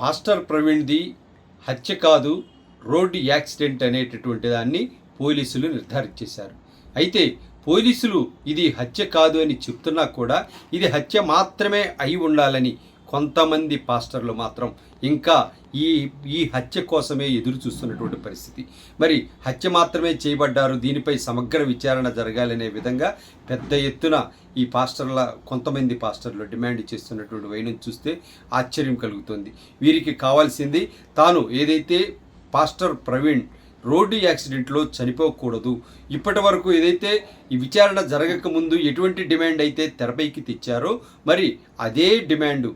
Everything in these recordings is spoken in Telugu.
పాస్టర్ ప్రవీణ్ది హత్య కాదు రోడ్డు యాక్సిడెంట్ అనేటటువంటి దాన్ని పోలీసులు నిర్ధారించేశారు. అయితే పోలీసులు ఇది హత్య కాదు అని చెప్తున్నా కూడా ఇది హత్య మాత్రమే అయి ఉండాలని కొంతమంది పాస్టర్లు మాత్రం ఇంకా ఈ ఈ హత్య కోసమే ఎదురు చూస్తున్నటువంటి పరిస్థితి. మరి హత్య మాత్రమే చేయబడ్డారు దీనిపై సమగ్ర విచారణ జరగాలనే విధంగా పెద్ద ఎత్తున ఈ పాస్టర్ల కొంతమంది పాస్టర్లు డిమాండ్ చేస్తున్నటువంటి వైనం చూస్తే ఆశ్చర్యం కలుగుతుంది. వీరికి కావాల్సింది తాను ఏదైతే పాస్టర్ ప్రవీణ్ రోడ్డు యాక్సిడెంట్లో చనిపోకూడదు ఇప్పటి వరకు ఏదైతే ఈ విచారణ జరగకముందు ఎటువంటి డిమాండ్ అయితే తెరపైకి తెచ్చారో మరి అదే డిమాండు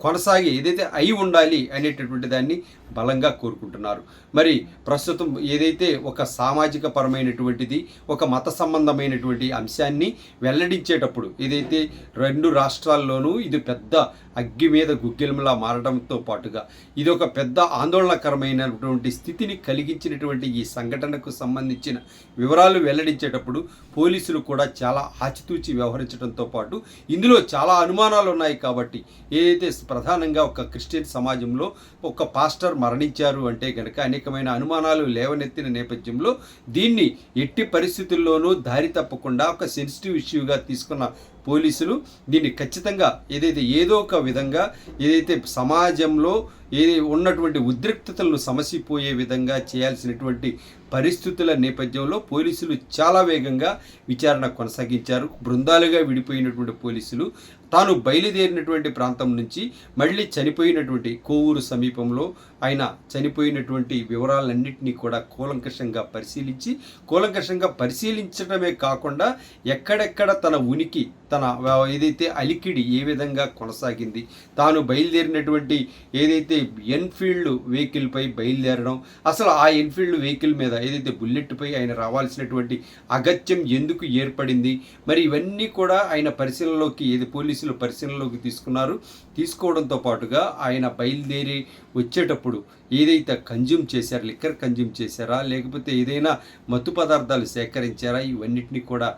కొనసాగి ఏదైతే అయి ఉండాలి అనేటటువంటి దాన్ని బలంగా కోరుకుంటున్నారు. మరి ప్రస్తుతం ఏదైతే ఒక సామాజిక పరమైనటువంటిది ఒక మత సంబంధమైనటువంటి అంశాన్ని వెల్లడించేటప్పుడు ఏదైతే రెండు రాష్ట్రాల్లోనూ ఇది పెద్ద అగ్గి మీద గుగ్గిలంలా మారడంతో పాటుగా ఇది ఒక పెద్ద ఆందోళనకరమైనటువంటి స్థితిని కలిగించినటువంటి ఈ సంఘటనకు సంబంధించిన వివరాలు వెల్లడించేటప్పుడు పోలీసులు కూడా చాలా ఆచితూచి వ్యవహరించడంతో పాటు ఇందులో చాలా అనుమానాలు ఉన్నాయి కాబట్టి ఏదైతే ప్రధానంగా ఒక క్రిస్టియన్ సమాజంలో ఒక పాస్టర్ మరణించారు అంటే కనుక అనేకమైన అనుమానాలు లేవనెత్తిన నేపథ్యంలో దీన్ని ఎట్టి పరిస్థితుల్లోనూ దారి తప్పకుండా ఒక సెన్సిటివ్ ఇష్యూగా తీసుకున్న పోలీసులు దీన్ని ఖచ్చితంగా ఏదైతే ఏదో ఒక విధంగా ఏదైతే సమాజంలో ఏది ఉన్నటువంటి ఉద్రిక్తతలను సమసిపోయే విధంగా చేయాల్సినటువంటి పరిస్థితుల నేపథ్యంలో పోలీసులు చాలా వేగంగా విచారణ కొనసాగించారు. బృందాలుగా విడిపోయినటువంటి పోలీసులు తాను బయలుదేరినటువంటి ప్రాంతం నుంచి మళ్ళీ చనిపోయినటువంటి కోవూరు సమీపంలో ఆయన చనిపోయినటువంటి వివరాలన్నింటినీ కూడా కూలంకషంగా పరిశీలించి కూలంకషంగా పరిశీలించడమే కాకుండా ఎక్కడెక్కడ తన ఉనికి తన ఏదైతే అలికిడి ఏ విధంగా కొనసాగింది తాను బయలుదేరినటువంటి ఏదైతే ఎన్ఫీల్డ్ వెహికల్పై బయలుదేరడం అసలు ఆ ఎన్ఫీల్డ్ వెహికల్ మీద ఏదైతే బుల్లెట్పై ఆయన రావాల్సినటువంటి అగత్యం ఎందుకు ఏర్పడింది మరి ఇవన్నీ కూడా ఆయన పరిశీలనలోకి ఏది పోలీసులు పరిశీలనలోకి తీసుకున్నారు. తీసుకోవడంతో పాటుగా ఆయన బయలుదేరి వచ్చేటప్పుడు ఏదైతే కన్జ్యూమ్ చేశారు లిక్కర్ కన్జ్యూమ్ చేశారా లేకపోతే ఏదైనా మత్తు పదార్థాలు సేకరించారా ఇవన్నిటిని కూడా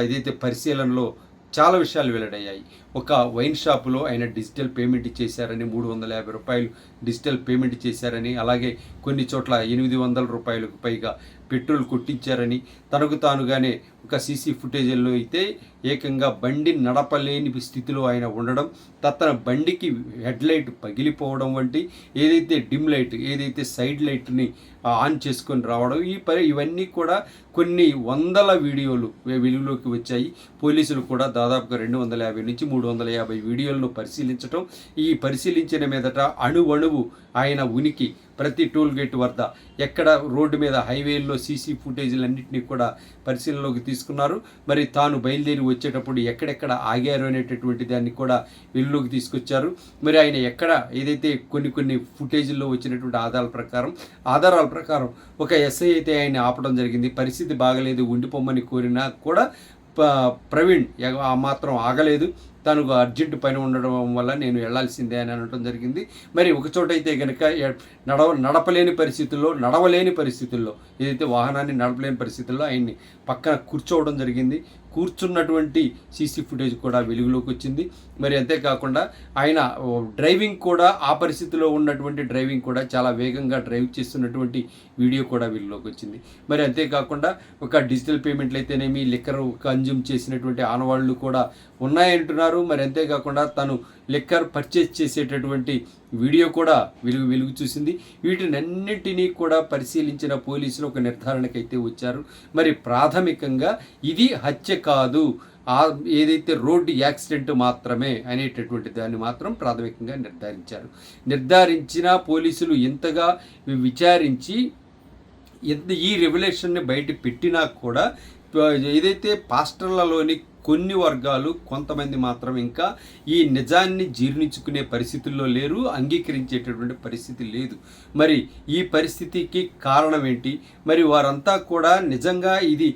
ఏదైతే పరిశీలనలో చాలా విషయాలు వెల్లడయ్యాయి. ఒక వైన్ షాపులో ఆయన డిజిటల్ పేమెంట్ చేశారని మూడు వందల యాభై రూపాయలు డిజిటల్ పేమెంట్ చేశారని అలాగే కొన్ని చోట్ల ఎనిమిది వందల రూపాయలకు పైగా పెట్రోల్ కొట్టించారని తనకు తానుగానే ఒక సీసీ ఫుటేజీల్లో అయితే ఏకంగా బండి నడపలేని స్థితిలో ఆయన ఉండడం తన బండికి హెడ్ లైట్ పగిలిపోవడం వంటి ఏదైతే డిమ్ లైట్ ఏదైతే సైడ్ లైట్ని ఆన్ చేసుకొని రావడం ఈ పరి ఇవన్నీ కూడా కొన్ని వందల వీడియోలు వెలుగులోకి వచ్చాయి. పోలీసులు కూడా దాదాపుగా రెండు వందల యాభై నుంచి మూడు మూడు వందల యాభై వీడియోలను పరిశీలించటం ఈ పరిశీలించిన మీదట అణువణువు ఆయన ఉనికి ప్రతి టోల్ గేట్ వద్ద ఎక్కడ రోడ్డు మీద హైవేల్లో సీసీ ఫుటేజీలన్నింటినీ కూడా పరిశీలనలోకి తీసుకున్నారు. మరి తాను బయలుదేరి వచ్చేటప్పుడు ఎక్కడెక్కడ ఆగారు అనేటటువంటి దాన్ని కూడా వెలుగులోకి తీసుకొచ్చారు. మరి ఆయన ఎక్కడ ఏదైతే కొన్ని కొన్ని ఫుటేజీల్లో వచ్చినటువంటి ఆధారాల ప్రకారం ఆధారాల ప్రకారం ఒక ఎస్ఐ అయితే ఆయన ఆపడం జరిగింది. పరిస్థితి బాగలేదు ఉండిపోమ్మని కోరినా కూడా ప- ప్రవీణ్ ఆ మాత్రం ఆగలేదు. తనకు అర్జెంట్ పని ఉండడం వల్ల నేను వెళ్ళాల్సిందే అని అనడం జరిగింది. మరి ఒక చోట అయితే కనుక నడవ నడపలేని పరిస్థితుల్లో నడవలేని పరిస్థితుల్లో ఏదైతే వాహనాన్ని నడపలేని పరిస్థితుల్లో ఆయన్ని పక్కన కూర్చోవడం జరిగింది. కూర్చున్నటువంటి సీసీ ఫుటేజ్ కూడా వెలుగులోకి వచ్చింది. మరి అంతేకాకుండా ఆయన డ్రైవింగ్ కూడా ఆ పరిస్థితిలో ఉన్నటువంటి డ్రైవింగ్ కూడా చాలా వేగంగా డ్రైవ్ చేస్తున్నటువంటి వీడియో కూడా వెలుగులోకి వచ్చింది. మరి అంతేకాకుండా ఒక డిజిటల్ పేమెంట్లు అయితేనేమి లిక్కర్ కన్జ్యూమ్ చేసినటువంటి ఆనవాళ్ళు కూడా ఉన్నాయంటున్నారు. మరి అంతేకాకుండా తను లిక్కర్ పర్చేజ్ చేసేటటువంటి వీడియో కూడా వెలుగు వెలుగు చూసింది. వీటినన్నింటినీ కూడా పరిశీలించిన పోలీసులు ఒక నిర్ధారణకైతే వచ్చారు. మరి ప్రాథమికంగా ఇది హత్య కాదు. ఆ ఏదైతే రోడ్డు యాక్సిడెంట్ మాత్రమే అనేటటువంటి దాన్ని మాత్రం ప్రాథమికంగా నిర్ధారించారు. నిర్ధారించిన పోలీసులు ఇంతగా విచారించి ఎంత ఈ రెవల్యూషన్ని బయట పెట్టినా కూడా ఏదైతే పాస్టర్లలోని కొన్ని వర్గాలు కొంతమంది మాత్రం ఇంకా ఈ నిజాన్ని జీర్ణించుకునే పరిస్థితుల్లో లేరు అంగీకరించేటటువంటి పరిస్థితి లేదు. మరి ఈ పరిస్థితికి కారణం ఏంటి? మరి వారంతా కూడా నిజంగా ఇది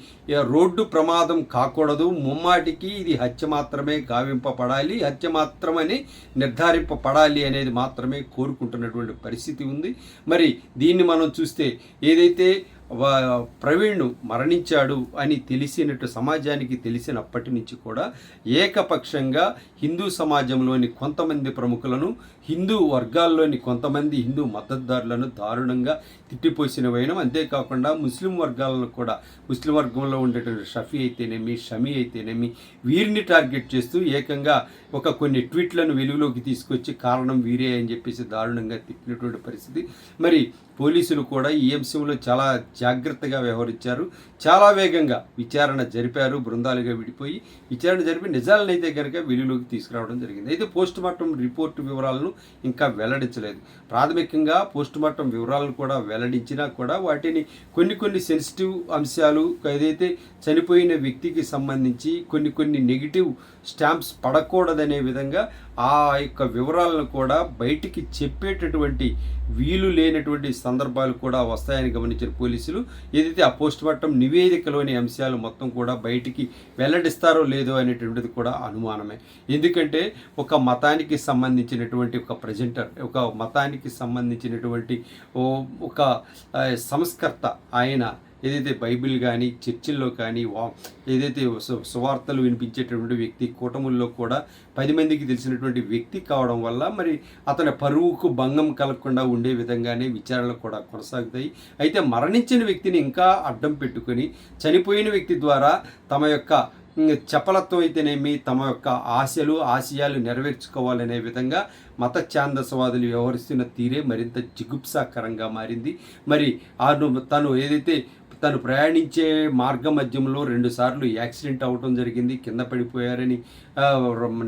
రోడ్డు ప్రమాదం కాకూడదు ముమ్మాటికి ఇది హత్య మాత్రమే గావింపబడాలి హత్య మాత్రమని నిర్ధారింపబడాలి అనేది మాత్రమే కోరుకుంటున్నటువంటి పరిస్థితి ఉంది. మరి దీన్ని మనం చూస్తే ఏదైతే ప్రవీణ్ మరణించాడు అని తెలిసినట్టు సమాజానికి తెలిసినప్పటి నుంచి కూడా ఏకపక్షంగా హిందూ సమాజంలోని కొంతమంది ప్రముఖులను హిందూ వర్గాల్లోని కొంతమంది హిందూ మద్దతుదారులను దారుణంగా తిట్టిపోసిన వేయడం అంతేకాకుండా ముస్లిం వర్గాలను కూడా ముస్లిం వర్గంలో ఉండేటువంటి షఫీ అయితేనేమి షమీ అయితేనేమి వీరిని టార్గెట్ చేస్తూ ఏకంగా ఒక కొన్ని ట్వీట్లను వెలుగులోకి తీసుకొచ్చి కారణం వీరే అని చెప్పేసి దారుణంగా తిట్టినటువంటి పరిస్థితి. మరి పోలీసులు కూడా ఈ అంశంలో చాలా జాగ్రత్తగా వ్యవహరించారు. చాలా వేగంగా విచారణ జరిపారు. బృందాలుగా విడిపోయి విచారణ జరిపి నిజాలనైతే కనుక వెలుగులోకి తీసుకురావడం జరిగింది. అయితే పోస్ట్ మార్టం రిపోర్టు వివరాలను ఇంకా వెల్లడించలేదు. ప్రాథమికంగా పోస్ట్ మార్టం వివరాలను కూడా వెల్లడించినా కూడా వాటిని కొన్ని కొన్ని సెన్సిటివ్ అంశాలు ఏదైతే చనిపోయిన వ్యక్తికి సంబంధించి కొన్ని కొన్ని నెగిటివ్ స్టాంప్స్ పడకూడదనే విధంగా ఆ యొక్క వివరాలను కూడా బయటికి చెప్పేటటువంటి వీలు లేనటువంటి సందర్భాలు కూడా వస్తాయని గమనించిన పోలీసులు. ఏదైతే ఆ పోస్ట్ మార్టం నివేదికలోని అంశాలు మొత్తం కూడా బయటికి వెల్లడిస్తారో లేదో అనేటువంటిది కూడా అనుమానమే. ఎందుకంటే ఒక మతానికి సంబంధించినటువంటి ఒక ప్రజెంటర్ ఒక మతానికి సంబంధించినటువంటి ఒక సంస్కర్త ఆయన ఏదైతే బైబిల్ కానీ చర్చిల్లో కానీ వా ఏదైతే సు- సువార్తలు వినిపించేటటువంటి వ్యక్తి కూటముల్లో కూడా పది మందికి తెలిసినటువంటి వ్యక్తి కావడం వల్ల మరి అతని పరువుకు భంగం కలగకుండా ఉండే విధంగానే విచారణలు కూడా కొనసాగుతాయి. అయితే మరణించిన వ్యక్తిని ఇంకా అడ్డం పెట్టుకొని చనిపోయిన వ్యక్తి ద్వారా తమ యొక్క చపలత్వం అయితేనేమి తమ యొక్క ఆశలు ఆశయాలు నెరవేర్చుకోవాలనే విధంగా మత ఛాందసవాదులు వ్యవహరిస్తున్న తీరే మరింత జిగుప్సాకరంగా మారింది. మరి ఆను తను ఏదైతే తను ప్రయాణించే మార్గ మధ్యంలో రెండుసార్లు యాక్సిడెంట్ అవ్వటం జరిగింది. కింద పడిపోయారని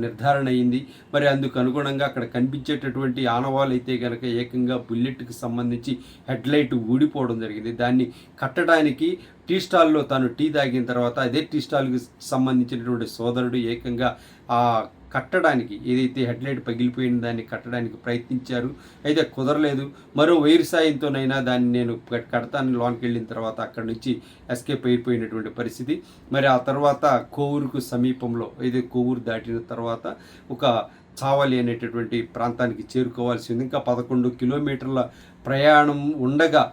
నిర్ధారణ అయింది. మరి అందుకు అనుగుణంగా అక్కడ కనిపించేటటువంటి ఆనవాళ్ళు అయితే కనుక ఏకంగా బుల్లెట్కి సంబంధించి హెడ్లైట్ ఊడిపోవడం జరిగింది. దాన్ని కట్టడానికి టీ స్టాల్లో తాను టీ తాగిన తర్వాత అదే టీ స్టాల్కి సంబంధించినటువంటి సోదరుడు ఏకంగా ఆ కట్టడానికి ఏదైతే హెడ్లైట్ పగిలిపోయిన దాన్ని కట్టడానికి ప్రయత్నించారు అయితే కుదరలేదు. మరో వైర్ సాయంతోనైనా దాన్ని నేను కడతాను. లోన్కి వెళ్ళిన తర్వాత అక్కడి నుంచి ఎస్కేప్ అయిపోయినటువంటి పరిస్థితి. మరి ఆ తర్వాత కోవూరుకు సమీపంలో ఏదైతే కోవూరు దాటిన తర్వాత ఒక చావలి అనేటటువంటి ప్రాంతానికి చేరుకోవాల్సి ఉంది. ఇంకా పదకొండు కిలోమీటర్ల ప్రయాణం ఉండగా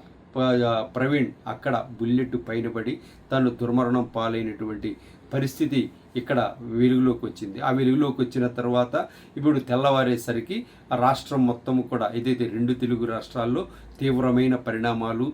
ప్రవీణ్ అక్కడ బుల్లెట్ పైన పడి తను దుర్మరణం పాలైనటువంటి పరిస్థితి ఇక్కడ వెలుగులోకి వచ్చింది. ఆ వెలుగులోకి వచ్చిన తర్వాత ఇప్పుడు తెల్లవారేసరికి ఆ రాష్ట్రం మొత్తం కూడా ఏదైతే రెండు తెలుగు రాష్ట్రాల్లో తీవ్రమైన పరిణామాలు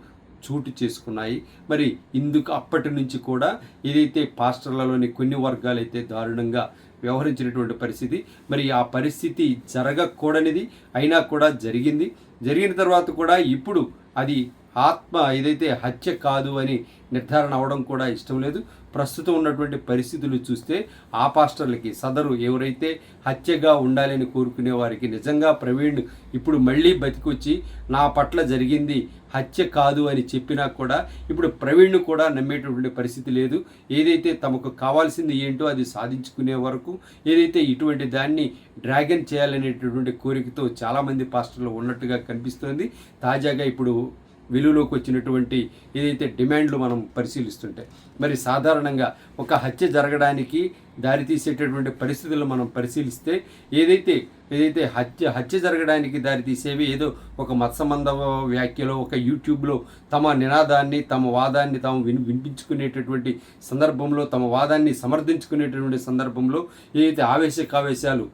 చోటు చేసుకున్నాయి. మరి ఇందుకు అప్పటి నుంచి కూడా ఏదైతే పాస్టర్లలోని కొన్ని వర్గాలు అయితే దారుణంగా వ్యవహరించినటువంటి పరిస్థితి మరి ఆ పరిస్థితి జరగకూడనిది అయినా కూడా జరిగింది. జరిగిన తర్వాత కూడా ఇప్పుడు అది ఆత్మ ఏదైతే హత్య కాదు అని నిర్ధారణ అవడం కూడా ఇష్టం లేదు. ప్రస్తుతం ఉన్నటువంటి పరిస్థితులు చూస్తే ఆ పాస్టర్లకి సదరు ఎవరైతే హత్యగా ఉండాలని కోరుకునే వారికి నిజంగా ప్రవీణ్ ఇప్పుడు మళ్ళీ బతికొచ్చి నా పట్ల జరిగింది హత్య కాదు అని చెప్పినా కూడా ఇప్పుడు ప్రవీణ్ కూడా నమ్మేటటువంటి పరిస్థితి లేదు. ఏదైతే తమకు కావాల్సింది ఏంటో అది సాధించుకునే వరకు ఏదైతే ఇటువంటి దాన్ని డ్రాగన్ చేయాలనేటటువంటి కోరికతో చాలామంది పాస్టర్లు ఉన్నట్టుగా కనిపిస్తోంది. తాజాగా ఇప్పుడు వెలుగులోకి వచ్చినటువంటి ఏదైతే డిమాండ్లు మనం పరిశీలిస్తుంటే మరి సాధారణంగా ఒక హత్య జరగడానికి దారితీసేటటువంటి పరిస్థితులను మనం పరిశీలిస్తే ఏదైతే ఏదైతే హత్య హత్య జరగడానికి దారితీసేవి ఏదో ఒక మత్సమంద వ్యాఖ్యలో ఒక యూట్యూబ్లో తమ నినాదాన్ని తమ వాదాన్ని తాము విని వినిపించుకునేటటువంటి సందర్భంలో తమ వాదాన్ని సమర్థించుకునేటటువంటి సందర్భంలో ఏదైతే ఆవేశకావేశాలు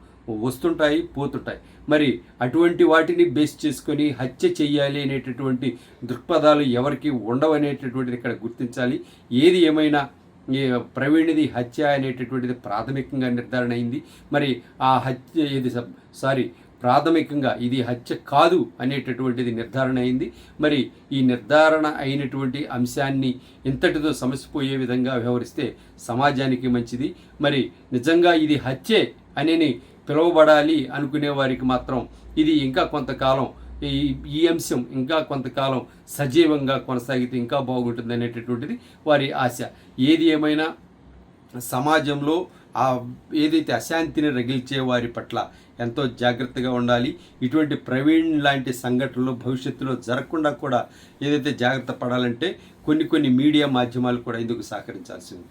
వస్తుంటాయి పోతుంటాయి. మరి అటువంటి వాటిని బేస్ చేసుకొని హత్య చేయాలి అనేటటువంటి దృక్పథాలు ఎవరికి ఉండవనేటటువంటిది ఇక్కడ గుర్తించాలి. ఏది ఏమైనా ఈ ప్రవీణ్ది హత్య అనేటటువంటిది ప్రాథమికంగా నిర్ధారణ అయింది. మరి ఆ హత్య ఇది సారీ ప్రాథమికంగా ఇది హత్య కాదు అనేటటువంటిది నిర్ధారణ అయింది. మరి ఈ నిర్ధారణ అయినటువంటి అంశాన్ని ఇంతటితో సమసిపోయే విధంగా వ్యవహరిస్తే సమాజానికి మంచిది. మరి నిజంగా ఇది హత్యే అనేని పిలువబడాలి అనుకునే వారికి మాత్రం ఇది ఇంకా కొంతకాలం ఈ ఈ అంశం ఇంకా కొంతకాలం సజీవంగా కొనసాగితే ఇంకా బాగుంటుంది అనేటటువంటిది వారి ఆశ. ఏది ఏమైనా సమాజంలో ఆ ఏదైతే అశాంతిని రగిల్చే వారి పట్ల ఎంతో జాగ్రత్తగా ఉండాలి. ఇటువంటి ప్రవీణ్ లాంటి సంఘటనలు భవిష్యత్తులో జరగకుండా కూడా ఏదైతే జాగ్రత్త పడాలంటే కొన్ని కొన్ని మీడియా మాధ్యమాలు కూడా ఇందుకు సహకరించాల్సి ఉంది.